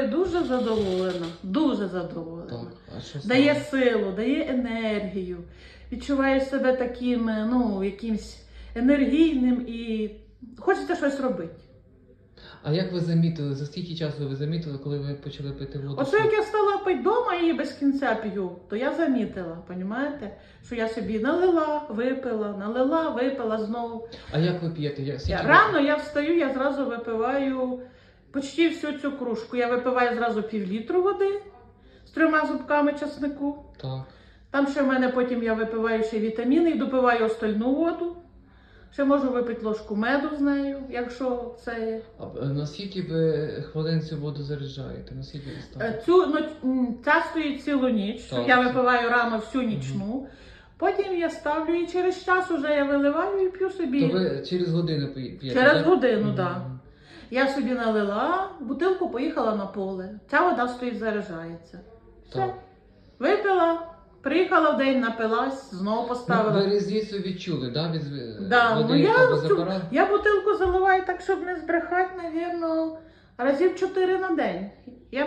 собою дуже задоволена. Дуже задоволена. Так, Дає саме? силу, дає енергію. Відчуваєш себе таким, е, ну, якимсь енергійним і хочеться щось робити. А як ви замітили, за скільки часу ви замітили, коли ви почали пити воду? Оце як я стала пити вдома і без кінця п'ю, то я замітила, понімаєте? Що я собі налила, випила, налила, випила знову. А як ви п'єте? Я, Я, рано я встаю, я зразу випиваю почти всю цю кружку. Я випиваю зразу півлітру води з трьома зубками часнику. Так. Там ще в мене потім я випиваю ще вітаміни і допиваю остальну воду. Ще можу випити ложку меду з нею, якщо це. А е, наскільки ви хвилин цю воду заряджаєте? Наскільки ви Е. Цю ну, ця стоїть цілу ніч. Так. Я випиваю рано всю нічну. Потім я ставлю і через час уже я виливаю і п'ю собі. То ви через годину п'єте? Через так? годину, так. Я собі налила, бутилку поїхала на поле. Ця вода стоїть, заряджається. Все. Так. Випила, приїхала в день, напилась, знову Ну, поставила. ви різницю відчули, да? Від е, Да, води, ну я яка без цю- апарату? Я бутилку заливаю так, щоб не збрехати, навірно, разів чотири на день. Я